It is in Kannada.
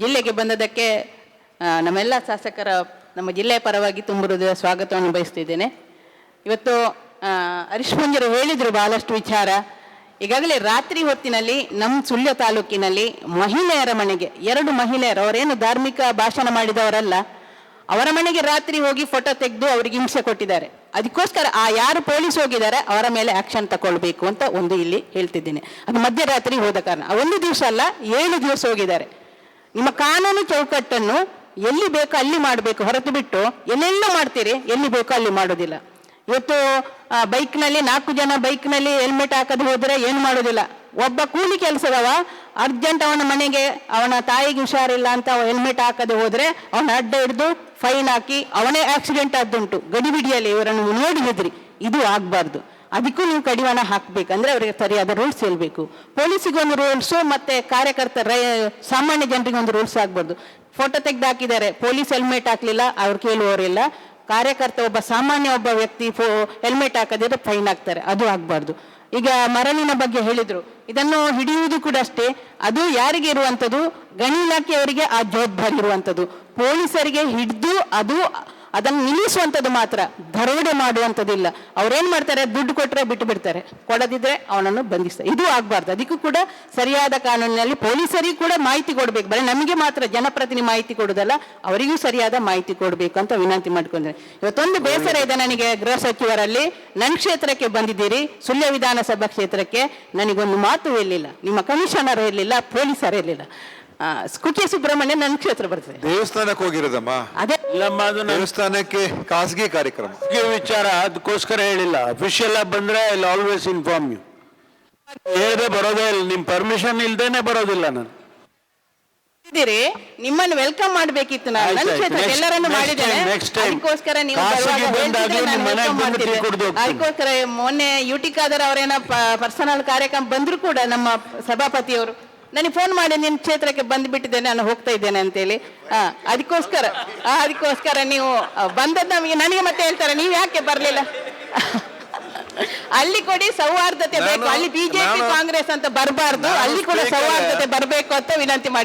ಜಿಲ್ಲೆಗೆ ಬಂದದಕ್ಕೆ ನಮ್ಮೆಲ್ಲ ಶಾಸಕರ, ನಮ್ಮ ಜಿಲ್ಲೆಯ ಪರವಾಗಿ ತುಂಬ ಹೃದಯ ಸ್ವಾಗತವನ್ನು ಬಯಸ್ತಿದ್ದೇನೆ. ಇವತ್ತು ಹರಿಶ್ಮಂಜರು ಹರೀಶ್ ಮಂಜರು ಹೇಳಿದರು ಬಹಳಷ್ಟು ವಿಚಾರ. ಈಗಾಗಲೇ ರಾತ್ರಿ ಹೊತ್ತಿನಲ್ಲಿ ನಮ್ಮ ಸುಳ್ಯ ತಾಲೂಕಿನಲ್ಲಿ ಮಹಿಳೆಯರ ಮನೆಗೆ ಎರಡು ಮಹಿಳೆಯರು, ಅವರೇನು ಧಾರ್ಮಿಕ ಭಾಷಣ ಮಾಡಿದವರಲ್ಲ, ಅವರ ಮನೆಗೆ ರಾತ್ರಿ ಹೋಗಿ ಫೋಟೋ ತೆಗೆದು ಅವರಿಗೆ ಹಿಂಸೆ ಕೊಟ್ಟಿದ್ದಾರೆ. ಅದಕ್ಕೋಸ್ಕರ ಆ ಯಾರು ಪೊಲೀಸ್ ಹೋಗಿದ್ದಾರೆ, ಅವರ ಮೇಲೆ ಆಕ್ಷನ್ ತಗೊಳ್ಬೇಕು ಅಂತ ಒಂದು ಇಲ್ಲಿ ಹೇಳ್ತಿದ್ದೀನಿ. ಅದು ಮಧ್ಯರಾತ್ರಿ ಹೋದ ಕಾರಣ. ಒಂದು ದಿವಸ ಅಲ್ಲ, ಏಳು ದಿವಸ ಹೋಗಿದ್ದಾರೆ. ನಿಮ್ಮ ಕಾನೂನು ಚೌಕಟ್ಟನ್ನು ಎಲ್ಲಿ ಬೇಕೋ ಅಲ್ಲಿ ಮಾಡಬೇಕು, ಹೊರತು ಬಿಟ್ಟು ಎಲ್ಲೆಲ್ಲ ಮಾಡ್ತೀರಿ, ಎಲ್ಲಿ ಬೇಕೋ ಅಲ್ಲಿ ಮಾಡೋದಿಲ್ಲ. ಇವತ್ತು ಬೈಕ್ನಲ್ಲಿ ನಾಲ್ಕು ಜನ ಬೈಕ್ನಲ್ಲಿ ಹೆಲ್ಮೆಟ್ ಹಾಕದೆ ಹೋದರೆ ಏನು ಮಾಡೋದಿಲ್ಲ. ಒಬ್ಬ ಕೂಲಿ ಕೆಲಸದವ, ಅರ್ಜೆಂಟ್ ಅವನ ಮನೆಗೆ, ಅವನ ತಾಯಿಗೆ ಹುಷಾರಿಲ್ಲ ಅಂತ ಹೆಲ್ಮೆಟ್ ಹಾಕದೆ ಹೋದ್ರೆ ಅವನ ಅಡ್ಡ ಹಿಡಿದು ಫೈನ್ ಹಾಕಿ ಅವನೇ ಆಕ್ಸಿಡೆಂಟ್ ಆದ್ದುಂಟು. ಗಡಿಬಿಡಿಯಲ್ಲಿ ಇವರನ್ನು ನೋಡಿದ್ರಿ ಇದು ಆಗಬಾರ್ದು. ಅದಕ್ಕೂ ನೀವು ಕಡಿವಾಣ ಹಾಕಬೇಕಂದ್ರೆ ಅವರಿಗೆ ಸರಿಯಾದ ರೂಲ್ಸ್ ಹೇಳಬೇಕು. ಪೊಲೀಸಿಗೊಂದು ರೂಲ್ಸು ಮತ್ತು ಕಾರ್ಯಕರ್ತ ಸಾಮಾನ್ಯ ಜನರಿಗೆ ಒಂದು ರೂಲ್ಸ್ ಆಗ್ಬಾರ್ದು ಫೋಟೋ ತೆಗೆದು ಹಾಕಿದ್ದಾರೆ. ಪೊಲೀಸ್ ಹೆಲ್ಮೆಟ್ ಹಾಕಲಿಲ್ಲ, ಅವ್ರು ಕೇಳುವವರಿಲ್ಲ. ಕಾರ್ಯಕರ್ತ ಒಬ್ಬ ಸಾಮಾನ್ಯ ಒಬ್ಬ ವ್ಯಕ್ತಿ ಫೋ ಹೆಲ್ಮೆಟ್ ಹಾಕದಿದ್ರೆ ಫೈನ್ ಹಾಕ್ತಾರೆ ಅದು ಆಗಬಾರ್ದು. ಈಗ ಮರಳಿನ ಬಗ್ಗೆ ಹೇಳಿದರು. ಇದನ್ನು ಹಿಡಿಯುವುದು ಕೂಡ ಅಷ್ಟೇ. ಅದು ಯಾರಿಗೆ ಇರುವಂಥದ್ದು? ಗಣಿ ಇಲಾಖೆಯವರಿಗೆ ಆ ಜವಾಬ್ದಾರಿ ಇರುವಂಥದ್ದು. ಪೊಲೀಸರಿಗೆ ಹಿಡಿದು ಅದು ಅದನ್ನು ನಿಲ್ಲಿಸುವಂಥದ್ದು ಮಾತ್ರ. ದರೋಡೆ ಮಾಡುವಂಥದ್ದಿಲ್ಲ. ಅವ್ರೇನ್ ಮಾಡ್ತಾರೆ? ದುಡ್ಡು ಕೊಟ್ಟರೆ ಬಿಟ್ಟು ಬಿಡ್ತಾರೆ. ಕೊಡದಿದ್ರೆ ಅವನನ್ನು ಬಂಧಿಸ್ತಾರೆ. ಇದು ಆಗಬಾರ್ದು. ಅದಕ್ಕೂ ಕೂಡ ಸರಿಯಾದ ಕಾನೂನಿನಲ್ಲಿ ಪೊಲೀಸರಿಗೂ ಕೂಡ ಮಾಹಿತಿ ಕೊಡಬೇಕು. ಬರೀ ನಮಗೆ ಮಾತ್ರ ಜನಪ್ರತಿನಿಧಿ ಮಾಹಿತಿ ಕೊಡೋದಲ್ಲ, ಅವರಿಗೂ ಸರಿಯಾದ ಮಾಹಿತಿ ಕೊಡಬೇಕು ಅಂತ ವಿನಂತಿ ಮಾಡ್ಕೊಂಡ್ರೆ. ಇವತ್ತೊಂದು ಬೇಸರ ಇದೆ ನನಗೆ ಗೃಹ ಸಚಿವರಲ್ಲಿ. ನನ್ನ ಕ್ಷೇತ್ರಕ್ಕೆ ಬಂದಿದ್ದೀರಿ. ಸುಳ್ಯ ವಿಧಾನಸಭಾ ಕ್ಷೇತ್ರಕ್ಕೆ. ನನಗೊಂದು ಮಾತು ಇರಲಿಲ್ಲ ನಿಮ್ಮ ಕಮಿಷನರ್ ಇರಲಿಲ್ಲ, ಪೊಲೀಸರು ಇರಲಿಲ್ಲ. ಕುಕ್ಕೆ ಸುಬ್ರಹ್ಮಣ್ಯ ನನ್ನ ಕ್ಷೇತ್ರ ಬರ್ತದೆ. ದೇವಸ್ಥಾನಕ್ಕೆ ಹೋಗಿರೋದಮ್ಮ? ಅದೇ. ಇಲ್ಲಮ್ಮ ಅದು ದೇವಸ್ಥಾನಕ್ಕೆ ಖಾಸಗಿ ಕಾರ್ಯಕ್ರಮ. ವಿಚಾರ ಅದಕ್ಕೋಸ್ಕರ ಹೇಳಿಲ್ಲ. ಅಫಿಷಿಯಲ್ ಆಗಿ ಬಂದ್ರೆ ಐ ಆಲ್ವೇಸ್ ಇನ್ಫಾರ್ಮ್ ಯು ಹೇಳದೆ ಬರೋದೇ ಇಲ್ಲ. ನಿಮ್ ಪರ್ಮಿಷನ್ ಇಲ್ದೇನೆ ಬರೋದಿಲ್ಲ ನಾನು. ಇದ್ದೀರಿ ನಿಮ್ಮನ್ನು ವೆಲ್ಕಮ್ ಮಾಡ್ಬೇಕಿತ್ತು ನಾನು. ನನ್ನ ಆಯ್ತು. ಕ್ಷೇತ್ರ ಎಲ್ಲರನ್ನು ಮಾಡಿದ್ದೇನೆ. ಅದಕ್ಕೋಸ್ಕರ ನೀವು ಖಾಸಗಿ ಬರುವಾಗ ಬಂದಾಗ ನಿಮ್ಮ ಮನೆಗೆ ಬಂದು. ಕುಡ್ದು ಹೋಗ್ತೀನಿ. ಅದಕ್ಕೋಸ್ಕರ ಮೊನ್ನೆ ಯುಟಿ ಖಾದರ್ ಅವರೇನ ಪರ್ಸನಲ್ ಕಾರ್ಯಕ್ರಮ ಬಂದ್ರು ಕೂಡ ನಮ್ಮ ಸಭಾಪತಿಯವರು ನನಗೆ ಫೋನ್ ಮಾಡಿ ನಿನ್ನ ಕ್ಷೇತ್ರಕ್ಕೆ ಬಂದುಬಿಟ್ಟಿದ್ದೇನೆ ನಾನು ಹೋಗ್ತಾ ಇದ್ದೇನೆ ಅಂತೇಳಿ. ಹಾ ಅದಕ್ಕೋಸ್ಕರ ಅದಕ್ಕೋಸ್ಕರ ನೀವು ಬಂದದ್ದು ನಮಗೆ ನನಗೆ ಮತ್ತೆ ಹೇಳ್ತಾರೆ ನೀವು ಯಾಕೆ ಬರಲಿಲ್ಲ? ಅಲ್ಲಿ ಕೊಡಿ ಸೌಹಾರ್ದತೆ ಬೇಕು. ಅಲ್ಲಿ ಬಿಜೆಪಿ ಕಾಂಗ್ರೆಸ್ ಅಂತ ಬರಬಾರ್ದು. ಅಲ್ಲಿ ಕೂಡ ಸೌಹಾರ್ದತೆ ಬರಬೇಕು ಅಂತ ವಿನಂತಿ ಮಾಡಿ